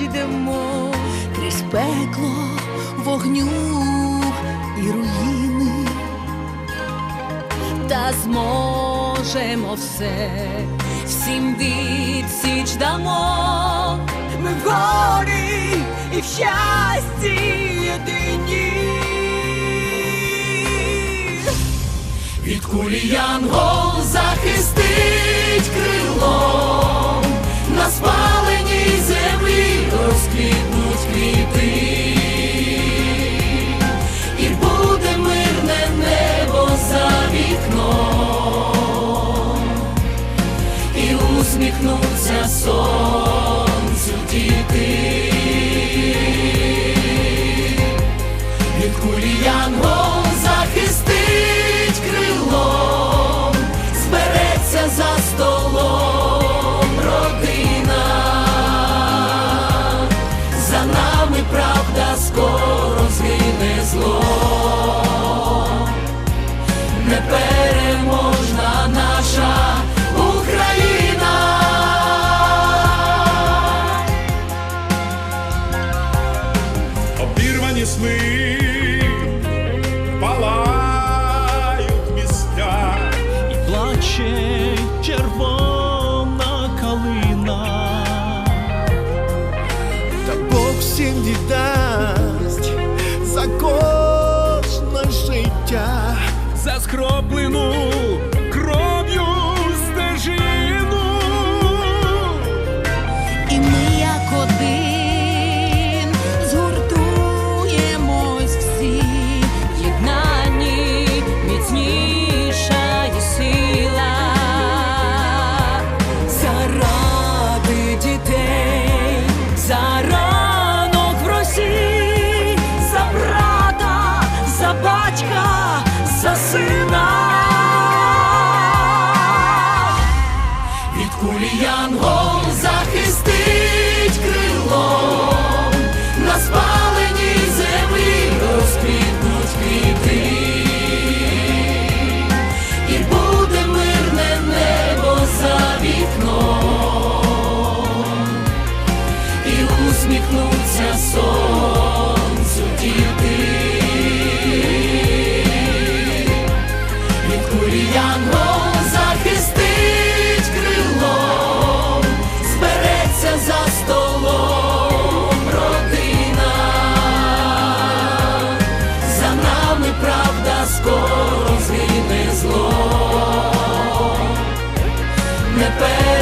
йдемо крізь пекло, вогню і руїни, та зможемо все, всім відсіч дамо. Ми в горі і в щасті єдині. Від кулі янгол захистить крилом, на спаленій палають місця, і плаче червона калина. Та Бог всім віддасть за кожне життя. за скроплену сина. Від кулі янгол Ne perds.